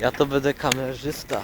Ja to będę kamerzysta.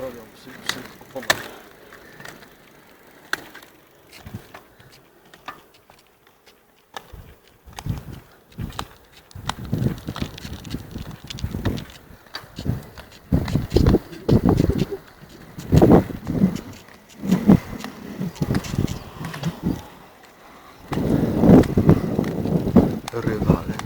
To robią przy, przy oponach? Ryba.